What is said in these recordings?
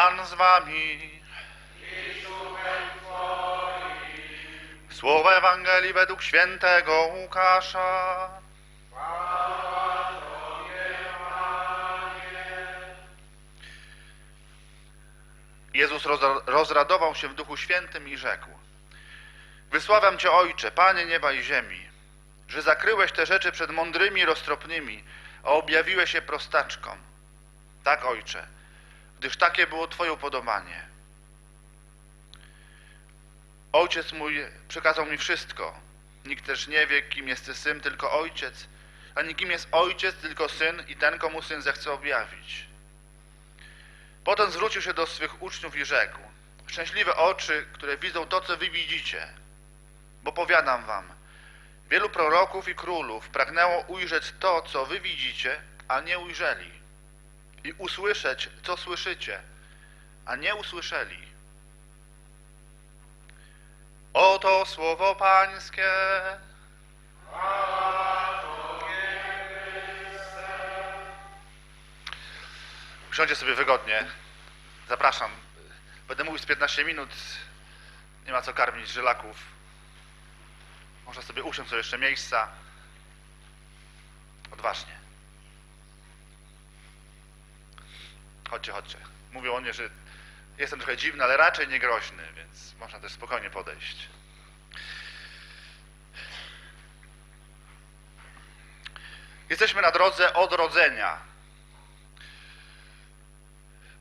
Pan z wami. Słowo Ewangelii według świętego Łukasza. Jezus roz- rozradował się w Duchu Świętym i rzekł: Wysławiam Cię, Ojcze, Panie nieba i ziemi, że zakryłeś te rzeczy przed mądrymi i roztropnymi, a objawiłeś je prostaczkom. Tak, Ojcze, gdyż takie było Twoje upodobanie. Ojciec mój przekazał mi wszystko. Nikt też nie wie, kim jest Syn, tylko Ojciec, ani kim jest Ojciec, tylko Syn i ten, komu Syn zechce objawić. Potem zwrócił się do swych uczniów i rzekł: Szczęśliwe oczy, które widzą to, co wy widzicie. Bo powiadam wam, wielu proroków i królów pragnęło ujrzeć to, co wy widzicie, a nie ujrzeli. I usłyszeć, co słyszycie, a nie usłyszeli. Oto słowo Pańskie. Usiądźcie sobie wygodnie. Zapraszam. Będę mówił z 15 minut. Nie ma co karmić żylaków. Można sobie usiąść, są jeszcze miejsca. Odważnie. Chodźcie, chodźcie. Mówią o mnie, że jestem trochę dziwny, ale raczej nie groźny, więc można też spokojnie podejść. Jesteśmy na drodze odrodzenia.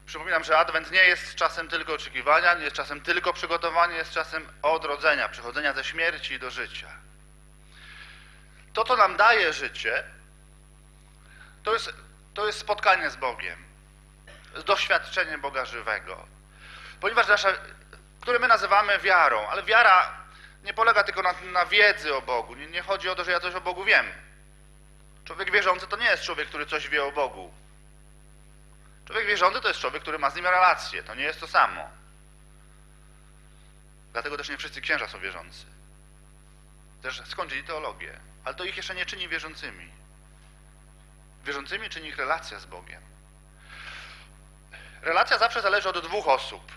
Przypominam, że Adwent nie jest czasem tylko oczekiwania, nie jest czasem tylko przygotowania, jest czasem odrodzenia, przechodzenia ze śmierci do życia. To, co nam daje życie, to jest, to jest spotkanie z Bogiem, doświadczenie Boga żywego. Ponieważ nasza, które my nazywamy wiarą, ale wiara nie polega tylko na, na wiedzy o Bogu. Nie, nie chodzi o to, że ja coś o Bogu wiem. Człowiek wierzący to nie jest człowiek, który coś wie o Bogu. Człowiek wierzący to jest człowiek, który ma z nim relację. To nie jest to samo. Dlatego też nie wszyscy księża są wierzący. Też skończyli teologię. Ale to ich jeszcze nie czyni wierzącymi. Wierzącymi czyni ich relacja z Bogiem. Relacja zawsze zależy od dwóch osób.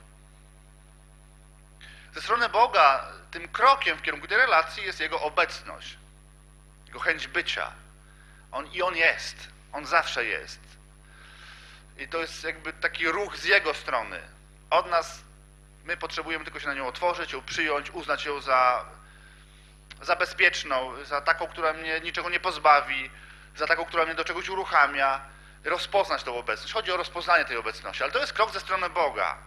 Ze strony Boga tym krokiem w kierunku tej relacji jest Jego obecność. Jego chęć bycia. On, I On jest. On zawsze jest. I to jest jakby taki ruch z Jego strony. Od nas my potrzebujemy tylko się na nią otworzyć, ją przyjąć, uznać ją za, za bezpieczną, za taką, która mnie niczego nie pozbawi, za taką, która mnie do czegoś uruchamia, rozpoznać tą obecność. Chodzi o rozpoznanie tej obecności, ale to jest krok ze strony Boga.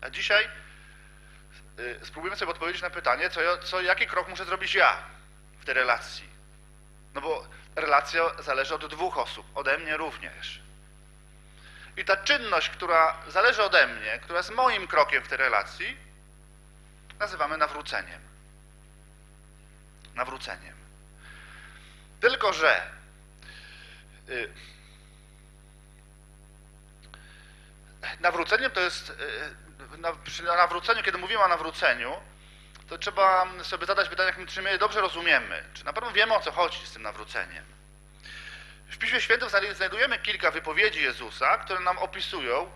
A dzisiaj y, spróbujmy sobie odpowiedzieć na pytanie, co, co, jaki krok muszę zrobić ja w tej relacji. No bo relacja zależy od dwóch osób, ode mnie również. I ta czynność, która zależy ode mnie, która jest moim krokiem w tej relacji, nazywamy nawróceniem. Nawróceniem. Tylko, że nawróceniem to jest, y, na, przy nawróceniu, kiedy mówimy o nawróceniu, to trzeba sobie zadać pytanie, czy my dobrze rozumiemy, czy na pewno wiemy o co chodzi z tym nawróceniem. W Piśmie Świętym znaj- znajdujemy kilka wypowiedzi Jezusa, które nam opisują,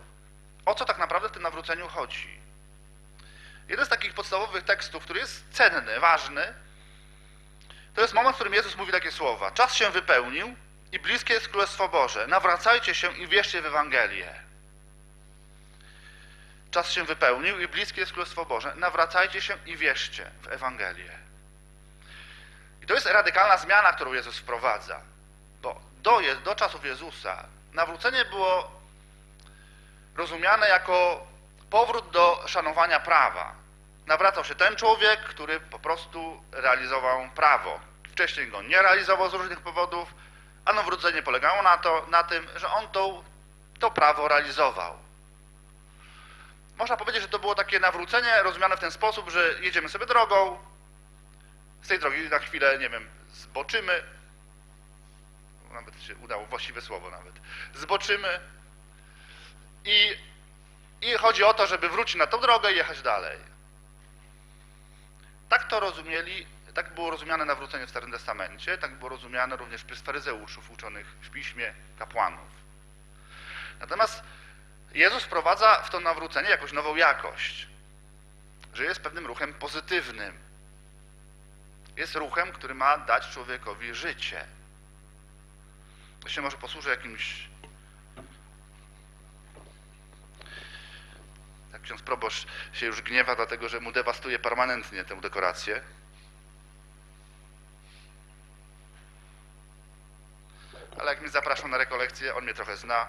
o co tak naprawdę w tym nawróceniu chodzi. Jeden z takich podstawowych tekstów, który jest cenny, ważny, to jest moment, w którym Jezus mówi takie słowa. Czas się wypełnił i bliskie jest Królestwo Boże. Nawracajcie się i wierzcie w Ewangelię. Czas się wypełnił i bliskie jest Królestwo Boże. Nawracajcie się i wierzcie w Ewangelię. I to jest radykalna zmiana, którą Jezus wprowadza. Bo do, do czasów Jezusa nawrócenie było rozumiane jako powrót do szanowania prawa. Nawracał się ten człowiek, który po prostu realizował prawo. Wcześniej go nie realizował z różnych powodów, a nawrócenie polegało na, to, na tym, że on to, to prawo realizował. Można powiedzieć, że to było takie nawrócenie rozumiane w ten sposób, że jedziemy sobie drogą, z tej drogi na chwilę, nie wiem, zboczymy, nawet się udało właściwe słowo nawet, zboczymy i, i chodzi o to, żeby wrócić na tą drogę i jechać dalej. Tak to rozumieli, tak było rozumiane nawrócenie w Starym Testamencie, tak było rozumiane również przez faryzeuszów uczonych w piśmie kapłanów. Natomiast Jezus wprowadza w to nawrócenie jakąś nową jakość, że jest pewnym ruchem pozytywnym. Jest ruchem, który ma dać człowiekowi życie. To się może posłuży jakimś. Jak ksiądz proboszcz się już gniewa, dlatego że mu dewastuje permanentnie tę dekorację. Ale jak mnie zapraszał na rekolekcję, on mnie trochę zna,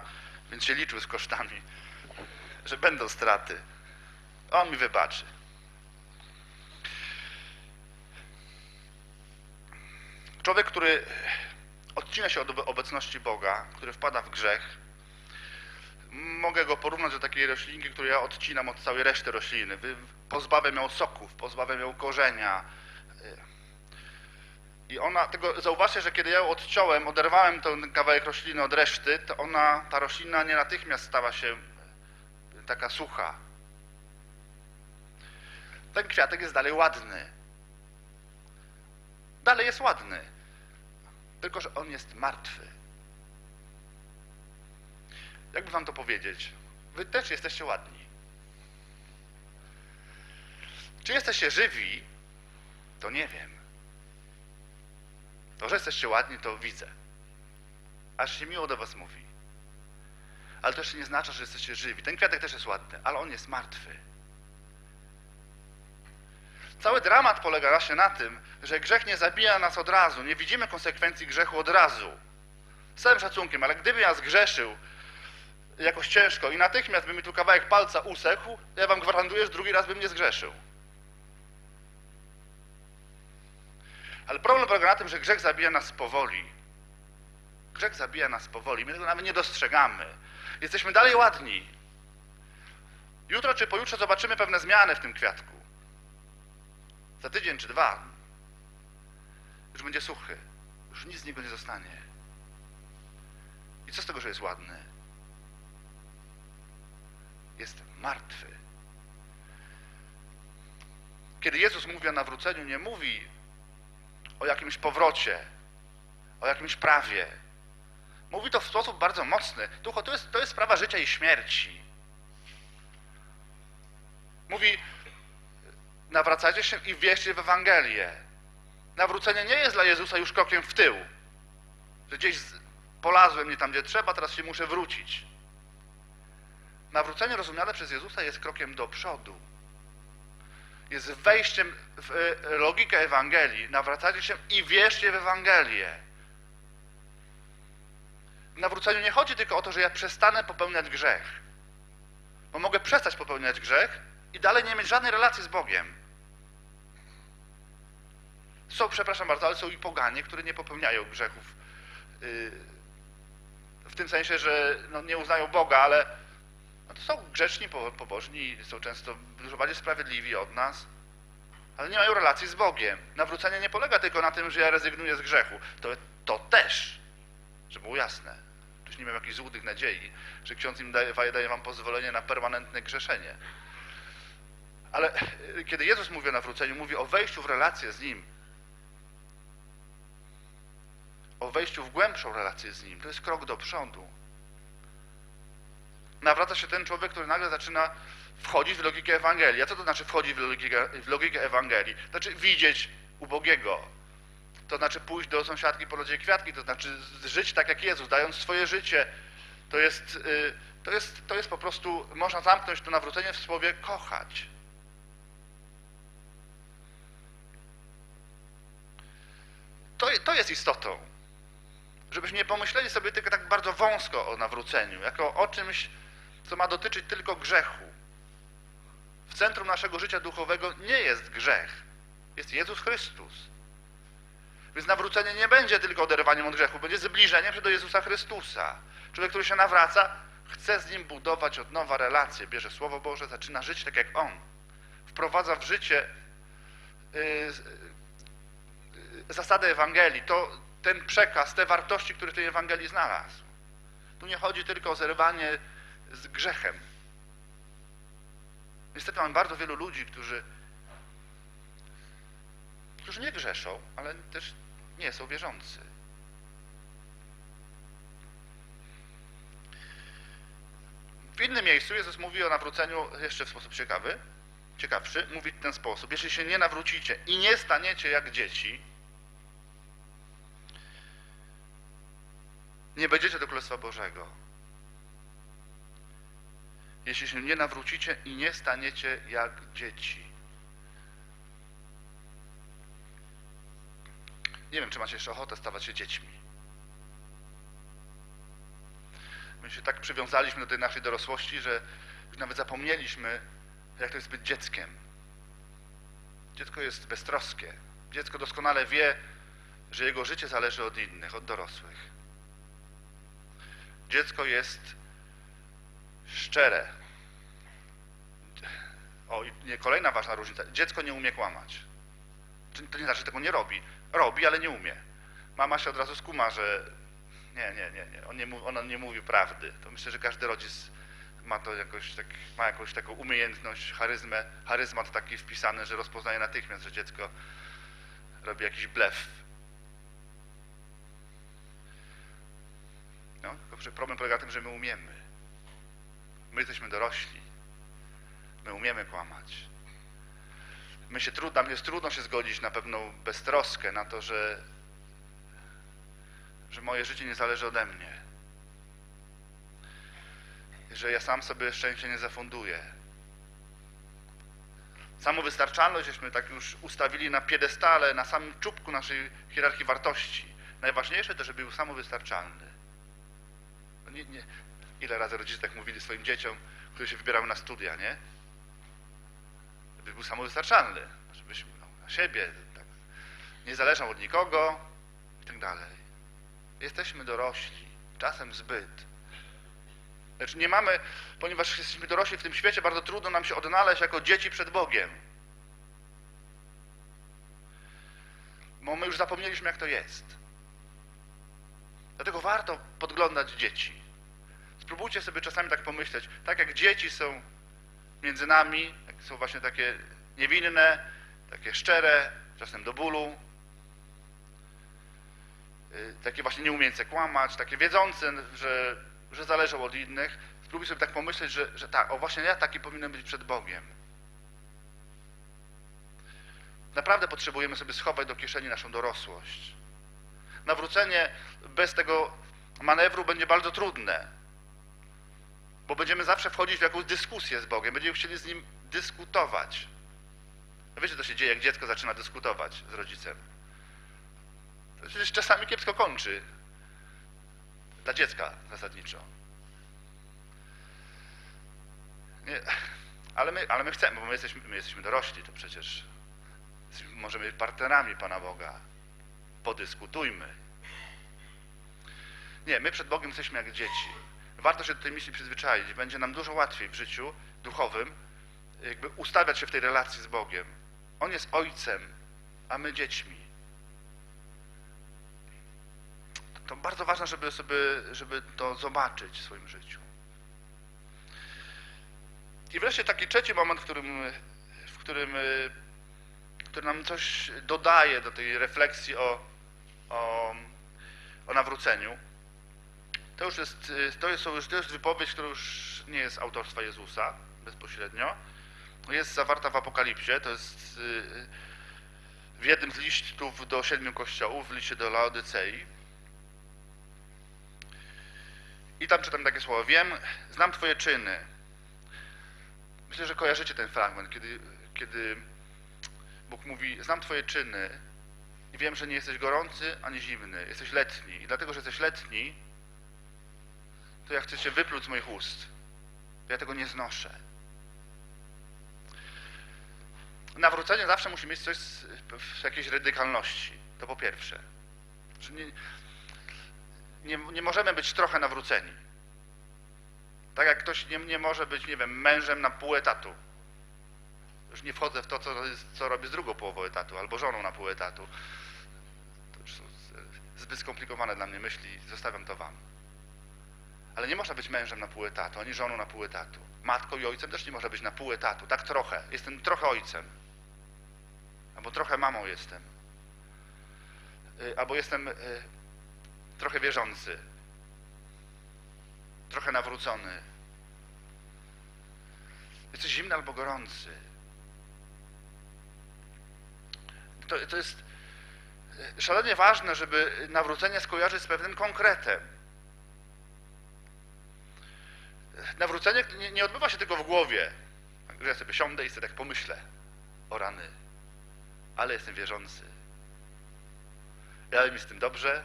więc się liczył z kosztami, że będą straty. On mi wybaczy. Człowiek, który odcina się od obecności Boga, który wpada w grzech, mogę go porównać do takiej roślinki, którą ja odcinam od całej reszty rośliny. Pozbawiam ją soków, pozbawiam ją korzenia. I ona, tego, zauważcie, że kiedy ja ją odciąłem, oderwałem ten kawałek rośliny od reszty, to ona, ta roślina nie natychmiast stała się taka sucha. Ten kwiatek jest dalej ładny. Dalej jest ładny. Tylko, że on jest martwy. Jakby wam to powiedzieć? Wy też jesteście ładni. Czy jesteście żywi? To nie wiem. To, że jesteście ładni, to widzę. Aż się miło do was mówi. Ale to jeszcze nie znaczy, że jesteście żywi. Ten kwiatek też jest ładny, ale on jest martwy. Cały dramat polega właśnie na tym, że grzech nie zabija nas od razu. Nie widzimy konsekwencji grzechu od razu. Z całym szacunkiem, ale gdybym ja zgrzeszył jakoś ciężko i natychmiast by mi tu kawałek palca to ja wam gwarantuję, że drugi raz bym nie zgrzeszył. Ale problem polega na tym, że grzech zabija nas powoli. Grzech zabija nas powoli. My tego nawet nie dostrzegamy. Jesteśmy dalej ładni. Jutro czy pojutrze zobaczymy pewne zmiany w tym kwiatku. Za tydzień czy dwa już będzie suchy. Już nic z niego nie zostanie. I co z tego, że jest ładny? Jest martwy. Kiedy Jezus mówi o nawróceniu, nie mówi o jakimś powrocie, o jakimś prawie. Mówi to w sposób bardzo mocny. Ducho, to jest, to jest sprawa życia i śmierci. Mówi, nawracajcie się i wierzcie w Ewangelię. Nawrócenie nie jest dla Jezusa już krokiem w tył. Że gdzieś polazłem nie tam, gdzie trzeba, teraz się muszę wrócić. Nawrócenie rozumiane przez Jezusa jest krokiem do przodu. Jest wejściem w e, logikę Ewangelii. Nawracacie się i wierzcie w Ewangelię. W nawróceniu nie chodzi tylko o to, że ja przestanę popełniać grzech. Bo mogę przestać popełniać grzech i dalej nie mieć żadnej relacji z Bogiem. Są, przepraszam bardzo, ale są i poganie, które nie popełniają grzechów. Yy, w tym sensie, że no, nie uznają Boga, ale są grzeczni, po- pobożni, są często dużo bardziej sprawiedliwi od nas, ale nie mają relacji z Bogiem. Nawrócenie nie polega tylko na tym, że ja rezygnuję z grzechu. To, to też, żeby było jasne. Czyż nie mam jakichś złudnych nadziei, że ksiądz im daje, daje wam pozwolenie na permanentne grzeszenie. Ale y, kiedy Jezus mówi o nawróceniu, mówi o wejściu w relację z Nim. O wejściu w głębszą relację z Nim. To jest krok do przodu. Nawraca się ten człowiek, który nagle zaczyna wchodzić w logikę Ewangelii. A co to znaczy wchodzić w logikę, w logikę Ewangelii? To znaczy widzieć ubogiego. To znaczy pójść do sąsiadki po lodzie kwiatki, to znaczy żyć tak jak Jezus, dając swoje życie. To jest, y, to jest, to jest po prostu, można zamknąć to nawrócenie w słowie kochać. To, to jest istotą. Żebyśmy nie pomyśleli sobie tylko tak bardzo wąsko o nawróceniu, jako o czymś, co ma dotyczyć tylko grzechu. W centrum naszego życia duchowego nie jest grzech, jest Jezus Chrystus. Więc nawrócenie nie będzie tylko oderwaniem od grzechu, będzie zbliżeniem się do Jezusa Chrystusa. Człowiek, który się nawraca, chce z Nim budować od nowa relacje, bierze Słowo Boże, zaczyna żyć tak jak On. Wprowadza w życie yy, yy, zasadę Ewangelii, to, ten przekaz, te wartości, które w tej Ewangelii znalazł. Tu nie chodzi tylko o zerwanie z grzechem. Niestety mam bardzo wielu ludzi, którzy, którzy nie grzeszą, ale też nie są wierzący. W innym miejscu Jezus mówi o nawróceniu jeszcze w sposób ciekawy, ciekawszy. Mówi w ten sposób: Jeśli się nie nawrócicie i nie staniecie jak dzieci, nie będziecie do Królestwa Bożego. Jeśli się nie nawrócicie i nie staniecie jak dzieci. Nie wiem, czy macie jeszcze ochotę stawać się dziećmi. My się tak przywiązaliśmy do tej naszej dorosłości, że już nawet zapomnieliśmy, jak to jest być dzieckiem. Dziecko jest beztroskie. Dziecko doskonale wie, że jego życie zależy od innych, od dorosłych. Dziecko jest szczere. O, nie, kolejna ważna różnica. Dziecko nie umie kłamać. To nie znaczy, że tego nie robi. Robi, ale nie umie. Mama się od razu skuma, że nie, nie, nie, nie. On nie ona nie mówi prawdy. To myślę, że każdy rodzic ma to jakoś tak, ma jakąś taką umiejętność, charyzmę, charyzmat taki wpisany, że rozpoznaje natychmiast, że dziecko robi jakiś blef. No, tylko problem polega na tym, że my umiemy. My jesteśmy dorośli. My umiemy kłamać. My się trudno, nam jest trudno się zgodzić na pewną beztroskę, na to, że, że moje życie nie zależy ode mnie. Że ja sam sobie szczęście nie zafunduję. Samowystarczalność żeśmy tak już ustawili na piedestale, na samym czubku naszej hierarchii wartości. Najważniejsze to, żeby był samowystarczalny. No Nie, nie. Ile razy rodzice tak mówili swoim dzieciom, które się wybierały na studia, nie? Żeby był samowystarczalny, żebyś no, na siebie, tak, nie zależał od nikogo i tak dalej. Jesteśmy dorośli, czasem zbyt. Lecz nie mamy, ponieważ jesteśmy dorośli w tym świecie, bardzo trudno nam się odnaleźć jako dzieci przed Bogiem. Bo my już zapomnieliśmy, jak to jest. Dlatego warto podglądać dzieci. Spróbujcie sobie czasami tak pomyśleć, tak jak dzieci są między nami, jak są właśnie takie niewinne, takie szczere, czasem do bólu, y, takie właśnie nieumiejące kłamać, takie wiedzące, że, że zależą od innych. Spróbuj sobie tak pomyśleć, że, że tak, o właśnie ja taki powinienem być przed Bogiem. Naprawdę potrzebujemy sobie schować do kieszeni naszą dorosłość. Nawrócenie bez tego manewru będzie bardzo trudne, bo będziemy zawsze wchodzić w jakąś dyskusję z Bogiem, będziemy chcieli z Nim dyskutować. A wiecie, co się dzieje, jak dziecko zaczyna dyskutować z rodzicem? To przecież czasami kiepsko kończy. Dla dziecka zasadniczo. Nie, ale, my, ale my chcemy, bo my jesteśmy, my jesteśmy dorośli, to przecież możemy być partnerami Pana Boga. Podyskutujmy. Nie, my przed Bogiem jesteśmy jak dzieci. Warto się do tej myśli przyzwyczaić. Będzie nam dużo łatwiej w życiu duchowym jakby ustawiać się w tej relacji z Bogiem. On jest ojcem, a my dziećmi. To bardzo ważne, żeby, sobie, żeby to zobaczyć w swoim życiu. I wreszcie taki trzeci moment, w którym, w którym, który nam coś dodaje do tej refleksji o, o, o nawróceniu. To już jest, y, to jest, to już, jest wypowiedź, która już nie jest autorstwa Jezusa bezpośrednio. Jest zawarta w Apokalipsie, to jest y, w jednym z listów do siedmiu kościołów, w liście do Laodycei. I tam czytam takie słowa. Wiem, znam Twoje czyny. Myślę, że kojarzycie ten fragment, kiedy, kiedy Bóg mówi, znam Twoje czyny i wiem, że nie jesteś gorący ani zimny, jesteś letni. I dlatego, że jesteś letni, to ja chcę Cię wypluć z moich ust. Ja tego nie znoszę. Nawrócenie zawsze musi mieć coś z, w jakiejś radykalności. To po pierwsze. Nie, nie, nie możemy być trochę nawróceni. Tak jak ktoś nie, nie może być, nie wiem, mężem na pół etatu. Już nie wchodzę w to, co, co robi z drugą połową etatu, albo żoną na pół etatu. To już są zbyt skomplikowane dla mnie myśli, zostawiam to wam. Ale nie można być mężem na pół etatu, ani żoną na pół etatu. Matką i ojcem też nie można być na pół etatu. Tak trochę. Jestem trochę ojcem. Albo trochę mamą jestem. Y, Albo jestem y, trochę wierzący. Trochę nawrócony. zimny albo gorący. To, to jest e, szalenie ważne, żeby nawrócenie skojarzyć z pewnym konkretem. Nawrócenie nie, nie odbywa się tylko w głowie, że ja sobie siądę i sobie tak pomyślę o rany, ale jestem wierzący. Ja mi z tym dobrze,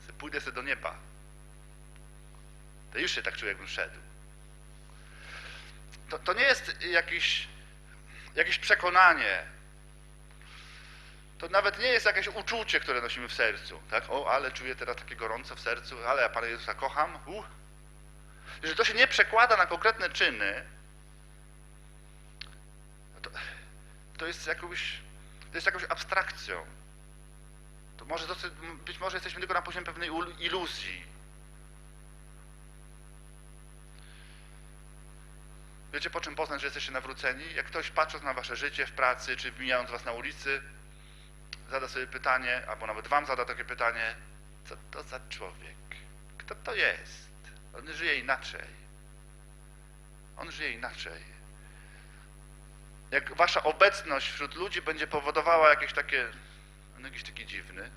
sobie pójdę sobie do nieba. To już się tak czuję, jakbym szedł. To, to nie jest jakieś, jakieś przekonanie. To nawet nie jest jakieś uczucie, które nosimy w sercu. Tak? O, ale czuję teraz takie gorąco w sercu, ale ja Pana Jezusa kocham. Uh. Jeżeli to się nie przekłada na konkretne czyny, no to, to jest jakąś, to jest jakąś abstrakcją. To może dosyć, być może jesteśmy tylko na poziomie pewnej iluzji. Wiecie po czym poznać, że jesteście nawróceni? Jak ktoś patrząc na wasze życie w pracy, czy mijając was na ulicy, zada sobie pytanie, albo nawet wam zada takie pytanie, co to za człowiek? Kto to jest? On żyje inaczej. On żyje inaczej. Jak wasza obecność wśród ludzi będzie powodowała jakieś takie, no jakiś taki dziwny,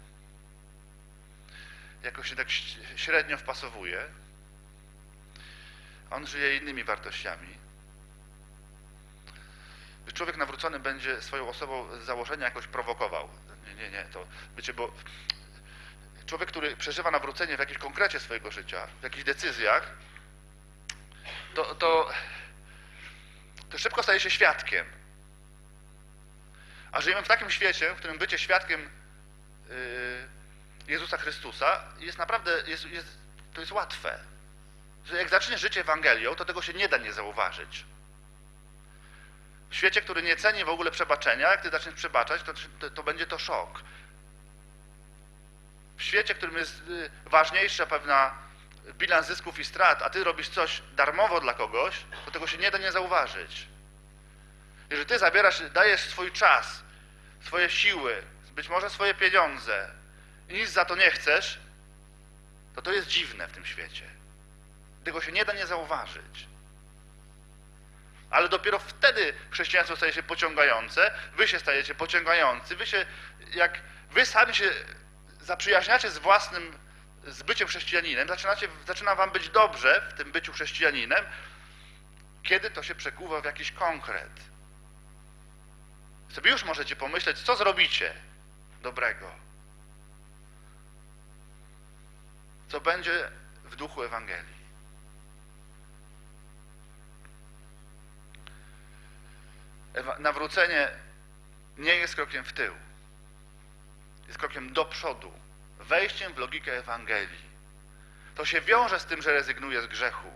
jakoś się tak średnio wpasowuje, on żyje innymi wartościami. Człowiek nawrócony będzie swoją osobą z założenia jakoś prowokował. Nie, nie, nie, to wiecie, bo człowiek, który przeżywa nawrócenie w jakimś konkrecie swojego życia, w jakichś decyzjach, to, to, to szybko staje się świadkiem. A żyjemy w takim świecie, w którym bycie świadkiem yy, Jezusa Chrystusa jest naprawdę, jest, jest, to jest łatwe. Jak zaczniesz życie Ewangelią, to tego się nie da nie zauważyć. W świecie, który nie ceni w ogóle przebaczenia, jak ty zaczniesz przebaczać, to, to, to będzie to szok. W świecie, w którym jest y, ważniejsza pewna bilans zysków i strat, a ty robisz coś darmowo dla kogoś, to tego się nie da nie zauważyć. Jeżeli ty zabierasz, dajesz swój czas, swoje siły, być może swoje pieniądze i nic za to nie chcesz, to to jest dziwne w tym świecie. Tego się nie da nie zauważyć. Ale dopiero wtedy chrześcijaństwo staje się pociągające, wy się stajecie pociągający, wy się, jak wy sami się zaprzyjaźniacie z własnym, z byciem chrześcijaninem, zaczynacie, zaczyna wam być dobrze w tym byciu chrześcijaninem, kiedy to się przekuwa w jakiś konkret. Sobie już możecie pomyśleć, co zrobicie dobrego. Co będzie w duchu Ewangelii. Ewa- nawrócenie nie jest krokiem w tył. Jest krokiem do przodu. Wejściem w logikę Ewangelii. To się wiąże z tym, że rezygnuje z grzechu.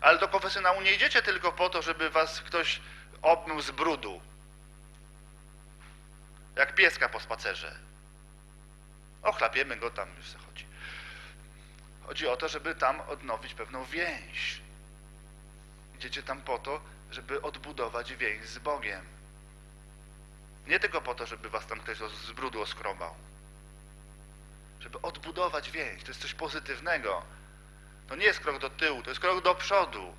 Ale do konfesjonału nie idziecie tylko po to, żeby was ktoś obmył z brudu. Jak pieska po spacerze. Ochlapiemy go, tam już se chodzi. Chodzi o to, żeby tam odnowić pewną więź. Idziecie tam po to, żeby odbudować więź z Bogiem. Nie tylko po to, żeby was tam ktoś z brudu oskrobał. Żeby odbudować więź. To jest coś pozytywnego. To nie jest krok do tyłu, to jest krok do przodu.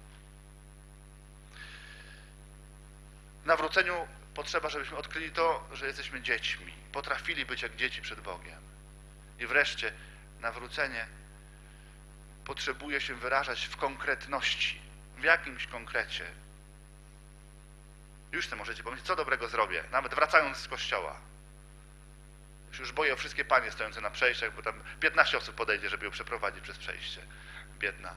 W nawróceniu potrzeba, żebyśmy odkryli to, że jesteśmy dziećmi. Potrafili być jak dzieci przed Bogiem. I wreszcie nawrócenie potrzebuje się wyrażać w konkretności, w jakimś konkrecie. Już sobie możecie pomyśleć, co dobrego zrobię, nawet wracając z kościoła. Już, już boję o wszystkie panie stojące na przejściach, bo tam 15 osób podejdzie, żeby ją przeprowadzić przez przejście. Biedna.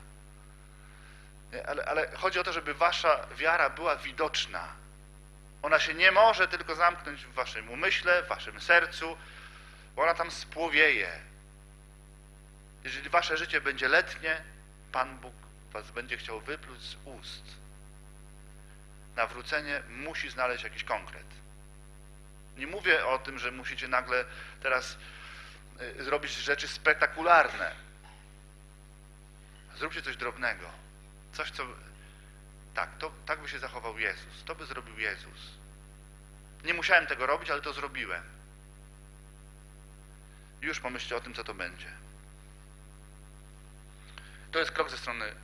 Nie, ale, ale chodzi o to, żeby wasza wiara była widoczna. Ona się nie może tylko zamknąć w waszym umyśle, w waszym sercu, bo ona tam spłowieje. Jeżeli wasze życie będzie letnie, Pan Bóg was będzie chciał wypluć z ust. Nawrócenie musi znaleźć jakiś konkret. Nie mówię o tym, że musicie nagle teraz y, zrobić rzeczy spektakularne. Zróbcie coś drobnego. Coś, co... Tak, to, tak by się zachował Jezus. To by zrobił Jezus. Nie musiałem tego robić, ale to zrobiłem. Już pomyślcie o tym, co to będzie. To jest krok ze strony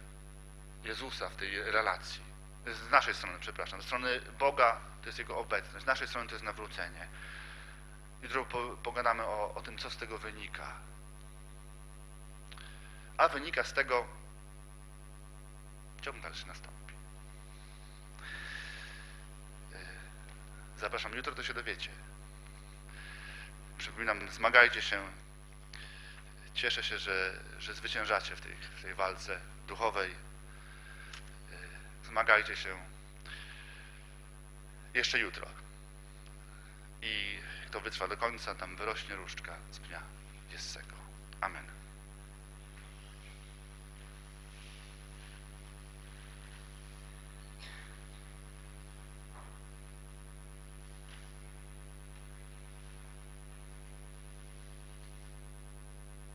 Jezusa w tej relacji. Z naszej strony, przepraszam, z strony Boga to jest Jego obecność, z naszej strony to jest nawrócenie. Jutro po, pogadamy o, o tym, co z tego wynika. A wynika z tego, ciąg dalszy nastąpi. Yy, Zapraszam, jutro to się dowiecie. Przypominam, zmagajcie się. Cieszę się, że, że zwyciężacie w tej, w tej walce duchowej. Zmagajcie się jeszcze jutro. I kto wytrwa do końca, tam wyrośnie różdżka z pnia Jessego. Amen.